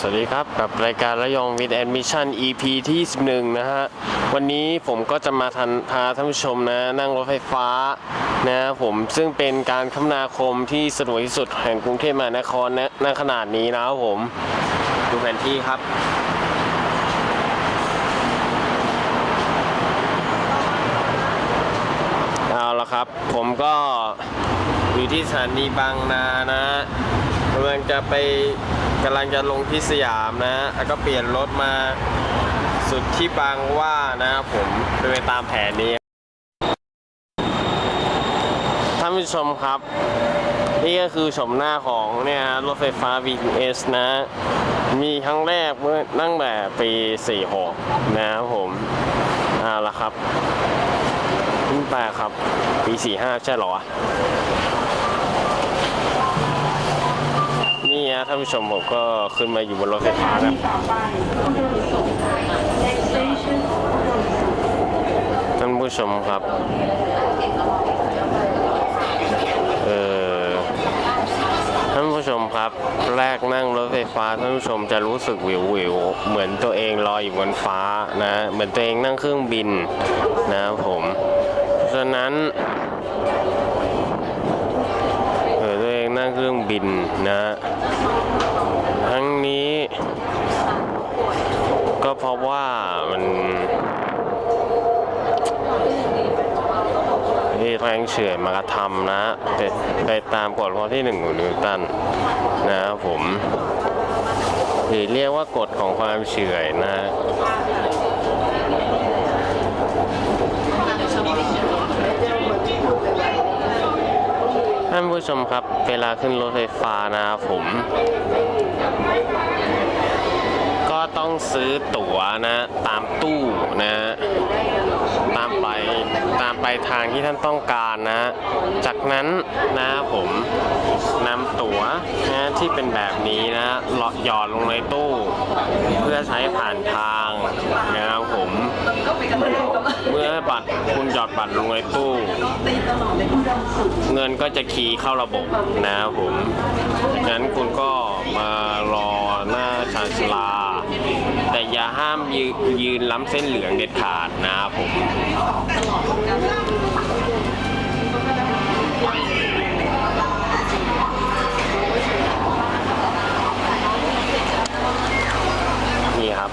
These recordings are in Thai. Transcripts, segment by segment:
สวัสดีครับ กับรายการระยองวิดแอดมิชชั่น EP ที่11นะฮะ วันนี้ผมก็จะมาทันพาท่านผู้ชมนะ นั่งรถไฟฟ้านะผมซึ่งเป็นการคมนาคมที่สะดวกที่สุดแห่งกรุงเทพมหานครนะณขนาดนี้นะครับผม ดูแผนที่ครับเอาละครับ ผมก็อยู่ที่สถานีบางนานะกำลังจะไป กำลังจะลงที่สยามนะ แล้วก็เปลี่ยนรถมาสุดที่บางว่านะครับผมเป็นไปตามแผนนี้ท่านผู้ชมครับ นี่ก็คือชมหน้าของเนี่ยรถไฟฟ้า BTS นะ มีครั้งแรกเมื่อตั้งแต่ปี 46 นะครับผมเอาละครับขึ้นไปครับ ปี 45 ใช่หรอ ท่านผู้ชมผมก็ขึ้นมาอยู่บนรถไฟฟ้าแล้วท่านผู้ชมครับ เออท่านผู้ชมครับ แรกนั่งรถไฟฟ้าท่านผู้ชมจะรู้สึกวิววิวเหมือนตัวเองลอยอยู่บนฟ้านะ เหมือนตัวเองนั่งเครื่องบินนะครับผมฉะนั้น บินนะทั้งนี้ก็เพราะว่ามันที่แรงเฉื่อยมากระทำนะไปไปตามกฎข้อที่หนึ่งของนิวตันนะครับผมหรือเรียกว่ากฎของความเฉื่อยนะานผู้ชมครับ เวลาขึ้นรถไฟฟ้านะครับผม ก็ต้องซื้อตั๋วนะ ตามตู้นะ ตามไปตามไปทางที่ท่านต้องการนะ จากนั้นนะผมนำตั๋วนะที่เป็นแบบนี้นะหลอดหยอดลงในตู้ เพื่อใช้ผ่านทางนะครับผม เมื่อบัตรคุณหยอดบัตรลงในตู้ เงินก็จะคีย์เข้าระบบนะครับผมงั้นคุณก็มารอหน้าชานชลา แต่อย่าห้ามยืนยืนล้ำเส้นเหลืองเด็ดขาดนะครับผม นี่ครับ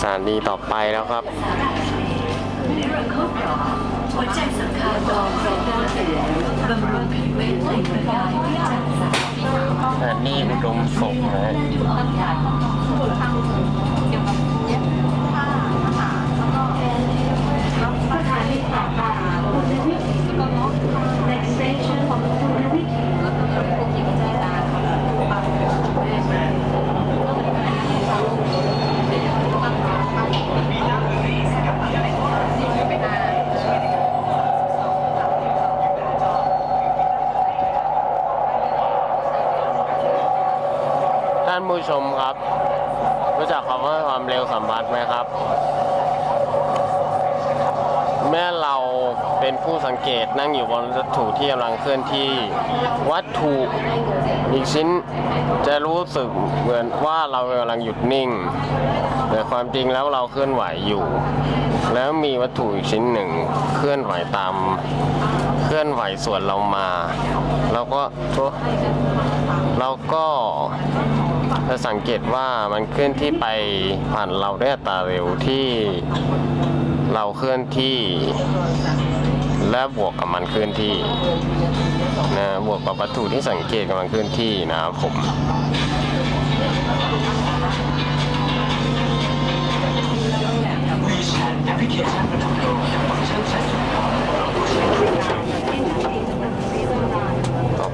สถา นีต่อไปแล้วครับ หัวใจสำคัญรองรงด้านเสียบำรุงผิวเม็ดเปล่งประกายด้วยจันทร์สามสถานีอุดมสุขนะฮะ เป็นผู้สังเกตนั่งอยู่บนวัตถุที่กำลังเคลื่อนที่วัตถุอีกชิ้นจะรู้สึกเหมือนว่าเรากำลังหยุดนิ่ง แต่ความจริงแล้วเราเคลื่อนไหวอยู่ แล้วมีวัตถุอีกชิ้นหนึ่งเคลื่อนไหวตาม เคลื่อนไหวส่วนเรามาเราก็เราก็จะสังเกตว่ามันเคลื่อนที่ไปผ่านเราด้วยอัตราเร็วที่เราเคลื่อนที่ และบวกกับมันเคลื่อนที่นะบวกกับวัตถุที่สังเกตกับมันเคลื่อนที่นะครับผมต่อไป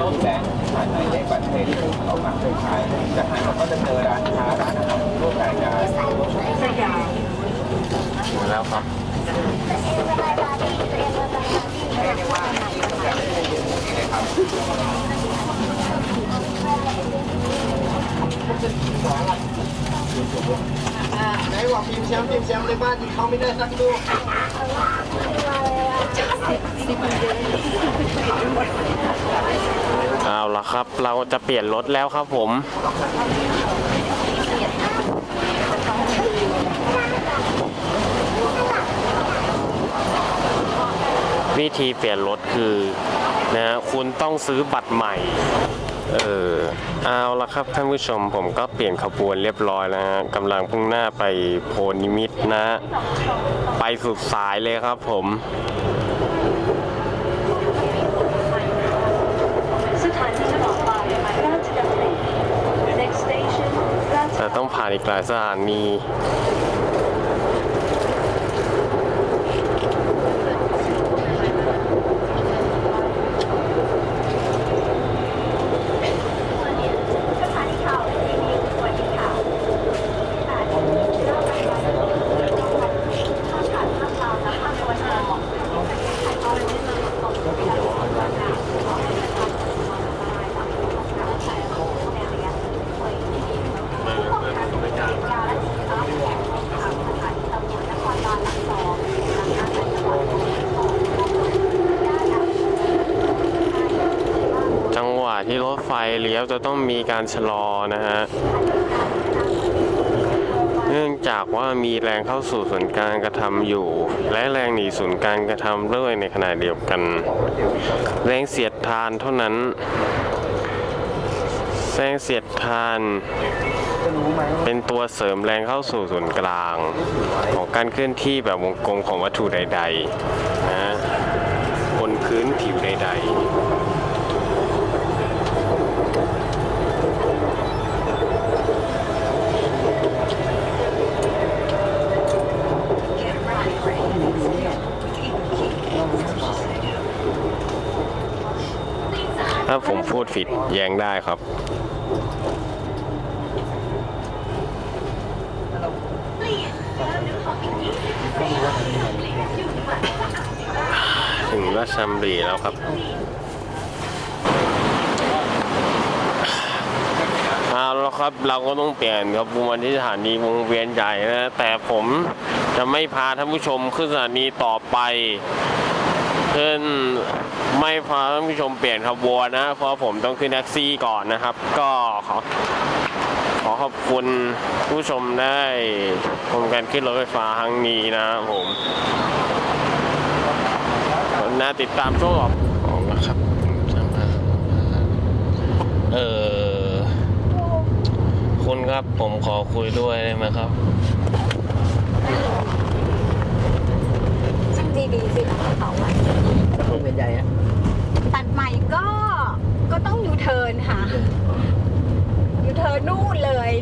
ต้นแบงค์ผ่านหมายเลขบัตรเครดิตเขามาเคยขายจากนั้นเราก็จะเจอร้านค้าร้านอาหารร่วมรายการถึงแล้วครับไหนบอกทีมแชมป์ทีมแชมป์ในบ้านที่เขาไม่ได้สักลูกสิบสิบเดือนาละครับ เราจะเปลี่ยนรถแล้วครับผม วิธีเปลี่ยนรถคือนะฮะคุณต้องซื้อบัตรใหม่ เออเอาละครับท่านผู้ชมผมก็เปลี่ยนขบวนเรียบร้อยแล้วฮะกำลังพุ่งหน้าไปโพนิมิตนะ ไปสุดสายเลยครับผม สถานีต่อไปราชดำเนิน next station ราช แต่ต้องผ่านอีกหลายสถานี ไฟเลี้ยวจะต้องมีการชะลอนะฮะ เนื่องจากว่ามีแรงเข้าสู่ศูนย์กลารกระทำอยู่ และแรงหนีศูนย์กลารกระทำด้วยในขณะเดียวกัน แรงเสียดทานเท่านั้น แรงเสียดทานเป็นตัวเสริมแรงเข้าสู่ศูนย์กลาง ของการเคลื่อนที่แบบวงกลมของวัตถุใด ๆ นะบนพื้นผิวใด ๆ ถ้าผมพูดผิดแย้งได้ครับ ถึงราชบุรีแล้วครับเอาแล้วครับเราก็ต้องเปลี่ยนขบวนที่สถานีวงเวียนใหญ่นะแต่ผมจะไม่พาท่านผู้ชมขึ้นสถานีต่อไป ขึ้นไม่พาท่านผู้ชมเปลี่ยนขบวนนะ เพราะผมต้องขึ้นแท็กซี่ก่อนนะครับ ก็ขอขอขอบคุณผู้ชมได้ชมการขึ้นรถไฟฟ้าครั้งนี้นะครับผมน่าติดตามช่วงอของนะครับเออคุณครับผมขอคุยด้วยได้ไหมครับ ดีๆสิเขาอะวงเวียนใหญ่อะตัดใหม่ก็ก็ต้องยูเทิร์นค่ะยูเทิร์นนู่นเลย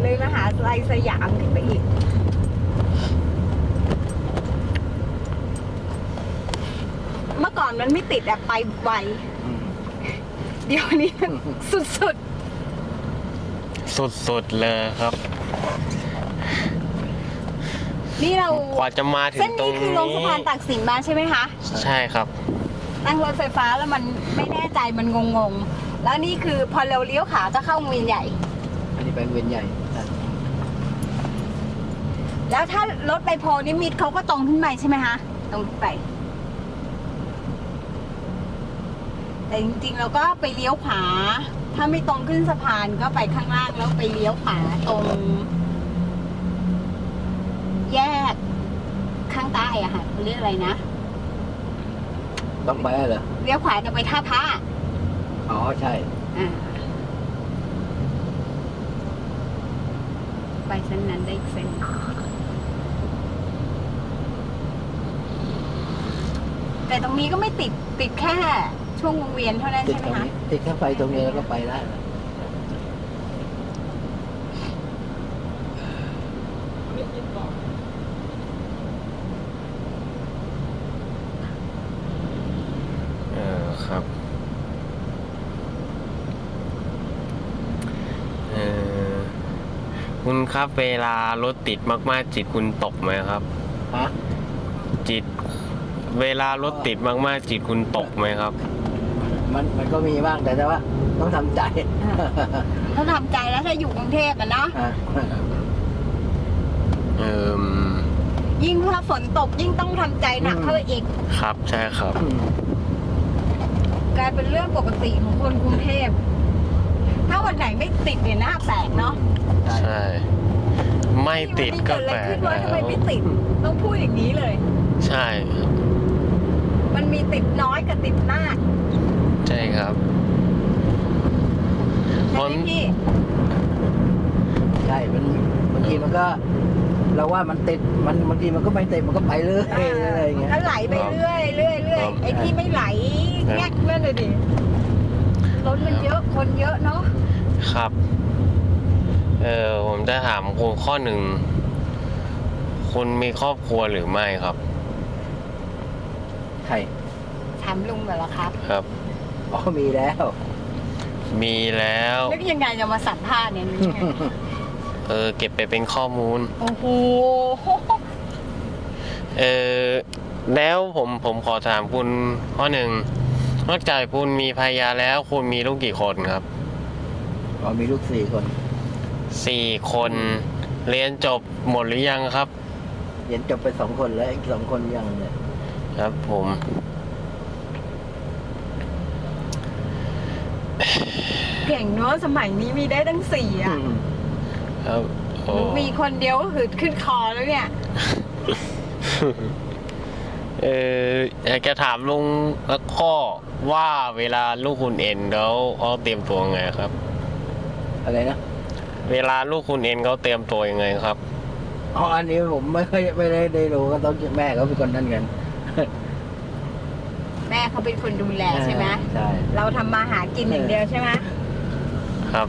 เลยมหาลัยสยามขึ้นไปอีกเมื่อก่อนมันไม่ติดอะไปไวเดี๋ยวนี้สุดสุดๆเลยครับๆ นี่เรากว่าจะมาถึเส้งนตรงนี้คือนี้ลงสะพานตากสินมาใช่ไหมคะ ใช่ครับ นั่งรถไฟฟ้าแล้วมันไม่แน่ใจมันงงๆ แล้วนี่คือพอเราเลี้ยวขาจะเข้าวงเวียนใหญ่ อันนี้เป็นเวียนใหญ่นะแล้วถ้ารถไปโพนิมิตรเขาก็ตรงขึ้นไปใช่ไหมคะตรงขึ้นไป แต่จริงๆเราก็ไปเลี้ยวขวาถ้าไม่ตรงขึ้นสะพานก็ไปข้างล่างแล้วไปเลี้ยวขวาตรง แยกข้างใต้อะค่ะเขาเรียกอะไรนะต้องไปเหรอเลี้ยวขวาจะไปท่าพระอ๋อใช่ อ่า ไปเส้นนั้นได้อีกเส้นแต่ตรงนี้ก็ไม่ติดติดแค่ช่วงวงเวียนเท่านั้นติดใช่ไหมตรงคะ นี้ติดถ้าไปตรงนี้แล้วก็ไปได้นะ เออครับเออ คุณครับเวลารถติดมากๆ จิตคุณตกไหมครับ ฮะจิต เวลารถติดมากๆ จิตคุณตกไหมครับ มันมันก็มีบ้างแต่ว่า ต้องทำใจต้องทำใจแล้วถ้าอยู่กรุงเทพอะเนาะอะเอิมยิ่งถ้าฝนตกยิ่งต้องทำใจหนักเข้าไปอีกครับใช่ครับอืมกลายเป็นเรื่องปกติของคนกรุงเทพถ้าวันไหนไม่ติดเนี่ยน่าแปลกเนาะ ใช่ ไม่ติดก็แปลกวันนี้เกิดอะไรขึ้นวะแล้ทำไมวไม่ติด ต้องพูดอย่างนี้เลย ใช่ มันมีติดน้อยกับติดมากใช่ครับใช่ไหมพี่ใช่มันบางทีมันก็ เราว่ามันติดมันบางทีมันก็ไม่ติดมันก็ไปเรื่อยอะไรอย่างเงี้ยก็ไหลไปเรื่อยเรื่อยเรื่อยครับไอ้ที่ไม่ไหลแงกนั่นเลยดิรถมันเยอะคนเยอะเนาะ ครับ เออผมจะถามคุณข้อหนึ่ง คุณมีครอบครัวหรือไม่ครับใช่ถามลุงเหรอครับ ครับ อ๋อมีแล้ว มีแล้ว นึกยังไงจะมาสัมภาษณ์เนี่ยนึกยังไงเออ เก็บไปเป็นข้อมูล โอ้โหเออแล้วผมผมขอถามคุณข้อหนึ่งนอกจากคุณมีภรรยาแล้ว คุณมีลูกกี่คนครับ อ๋อมีลูกสี่คน สี่คน เรียนจบหมดหรือยังครับ เรียนจบไปสองคนแล้วอีกสองคนยังเนี่ยครับผม เก่งเนาะสมัยนี้มีได้ตั้งสี่อะครับโอ้มีคนเดียวก็หืดขึ้นคอแล้วเนี่ย เอออยากจะถามลุงละข้อว่าเวลาลูกคุณเอ็นแล้วเขาเตรียมตัวไงครับ อะไรนะ เวลาลูกคุณเอ็นเขาเตรียมตัวยังไงครับ อ๋ออันนี้ผมไม่ค่อยไม่ได้ได้รู้ก็ต้องแม่เขาเป็นคนนั่นกันแม่เขาเป็นคนดูแลใช่ไหมใช่เราทำมาหากินอย่างเดียวใช่ไหมครับ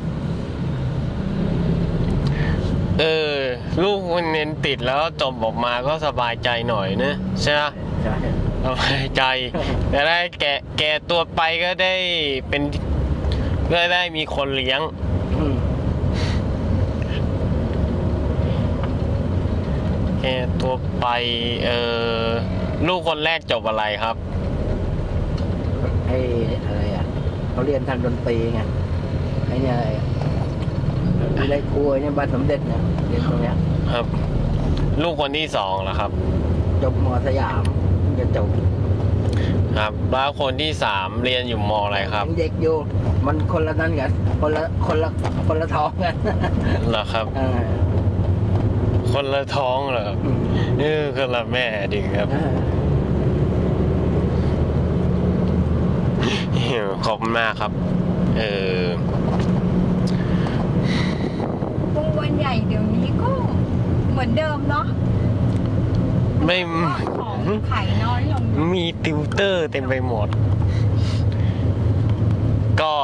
เออ ลูกคุณเอ็นติดแล้วจบออกมาก็สบายใจหน่อยนะใช่ไหมใช่สบายใจจะได้แกะแกะตัวไปก็ได้เป็นก็ได้มีคนเลี้ยง อืม แกะตัวไป เออลูกคนแรกจบอะไรครับ ไอ้อะไรอะเขาเรียนทางดนตรีไงไอ้เนี่ยมีไรครูไอ้เนี่ยบ้านสมเด็จเนี่ยเรียนตรงเนี้ยครับ ลูกคนที่สองเหรอครับ จบมสยามเพิ่งจะจบครับ แล้วคนที่สามเรียนอยู่มอะไรครับยังเด็กอยู่ มันคนละนั่นกันคนละคนละคนละท้องกันเหรอครับอ่า คนละท้องเหรอครับอืมเออคนละแม่ดิครับอ่าขอบคุณมากครับ เออวงวันใหญ่เดี๋ยวนี้ก็เหมือนเดิมเนาะไม่ของขายน้อยลง มีติวเตอร์เต็มไปหมด ก็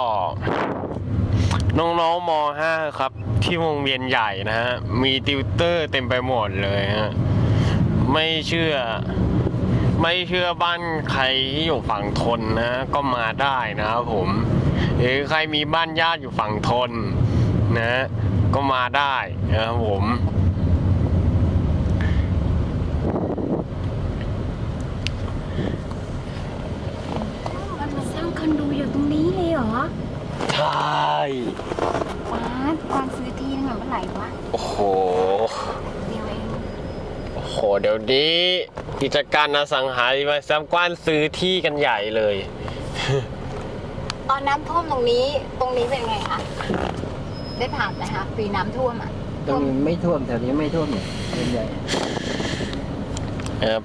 น้องๆม .5 ครับ ที่วงเวียนใหญ่นะฮะ มีติวเตอร์เต็มไปหมดเลยฮะ ไม่เชื่อ ไม่เชื่อบ้านใครที่อยู่ฝั่งทนนะ ก็มาได้นะครับผม หรือใครมีบ้านญาติอยู่ฝั่งทนนะ ก็มาได้นะครับผม มันมาสร้างคอนโดอยู่ตรงนี้เลยเหรอ ใช่ ว้าตอนซื้อที่นึงเมื่อไหร่วะ โอ้โห เดียวเอง โอ้โห เดี๋ยวนี้กิจการอสังหาริมทรัพย์กว้านซื้อที่กันใหญ่เลย ตอนน้ำท่วมตรงนี้ตรงนี้เป็นไงคะได้ผ่านไหมคะปีน้ำท่วมอะตรงนี้ไม่ท่วมแถวนี้ไม่ท่วมเนี่ยเป็นใหญ่ครับ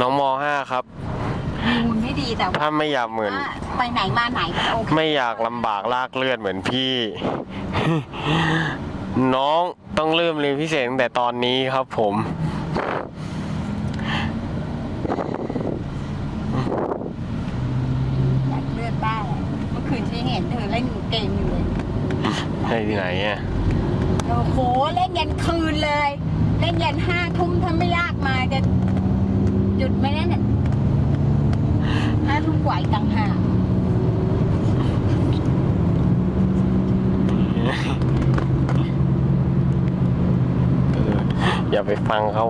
น้องม .5 ครับ มูลไม่ดีแต่ว่าถ้าไม่อยากเหมือน ไปไหนมาไหนก็โอเคไม่อยากลำบากลากเลือดเหมือนพี่ น้อง ต้องเริ่มเรียนพิเศษตั้งแต่ตอนนี้ครับผมอยากเลือดบ้างเมื่อคืนที่เห็นเธอเล่นเกมอยู่เลยให้ที่ไหนอะโอ้โหเล่นยันคืนเลย เล่นยันห้าทุ่มถ้าไม่ลากมาจะหยุดไหมนั่นน่ะห้าทุ่มกว่าอีกต่างหาก อย่าไปฟังเขา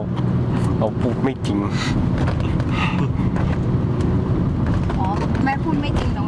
เขาพูดไม่จริง อ๋อ แม่พูดไม่จริงตรง